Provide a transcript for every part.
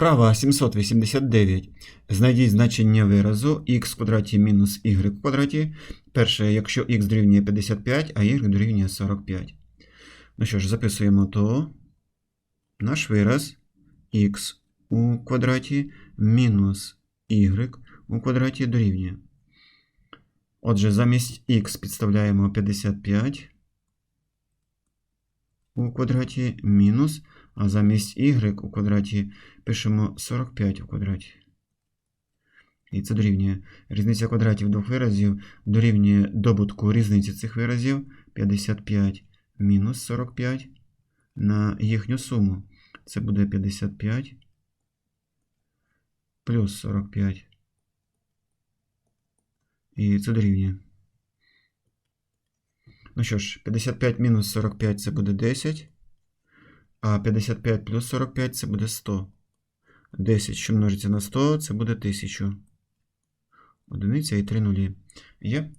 Вправа 789. Знайдіть значення виразу х квадраті мінус y в квадраті. Перше, якщо х дорівнює 55, а y дорівнює 45. Ну що ж, записуємо то. Наш вираз х у квадраті мінус y у квадраті дорівнює. Отже, замість х підставляємо 55 у квадраті мінус, а замість y у квадраті пишемо 45 у квадраті. І це дорівнює. Різниця квадратів двох виразів дорівнює добутку різниці цих виразів 55 мінус 45 на їхню суму. Це буде 55 плюс 45. І це дорівнює. Ну що ж, 55 мінус 45 це буде 10. А 55 плюс 45 це буде 100. 10, що множиться на 100, це буде 1000. Одиниця і 3 нулі. Є.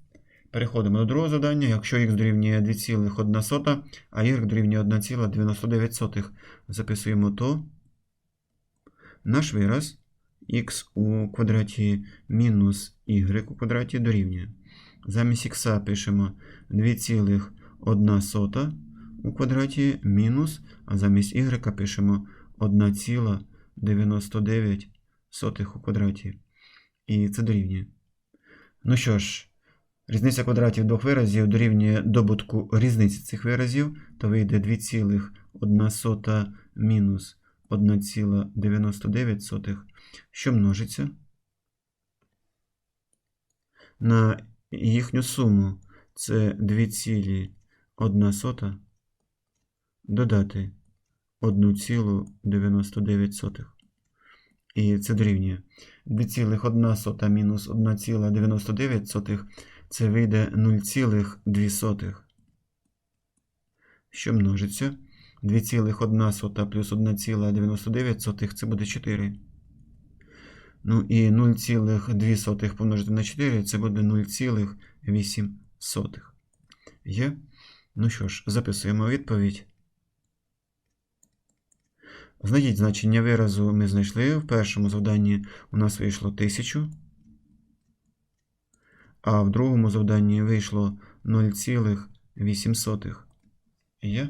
Переходимо до другого завдання. Якщо х дорівнює 2,1, а y дорівнює 1,99, записуємо то. Наш вираз х у квадраті мінус y у квадраті дорівнює. Замість х пишемо 2,1 у квадраті мінус, а замість y пишемо 1,99 у квадраті. І це дорівнює. Ну що ж, різниця квадратів двох виразів дорівнює добутку різниці цих виразів, то вийде 2,1 мінус 1,99, що множиться на їхню суму. Це 2,1 додати 1,99. І це дорівнює 2,1 мінус 1,99 це вийде 0,2. Що множиться? 2,1 плюс 1,99 це буде 4. Ну і 0,2 помножити на 4 це буде 0,8. Є? Ну що ж, записуємо відповідь. Знайдіть значення виразу ми знайшли. В першому завданні у нас вийшло 1000, а в другому завданні вийшло 0,8. Є?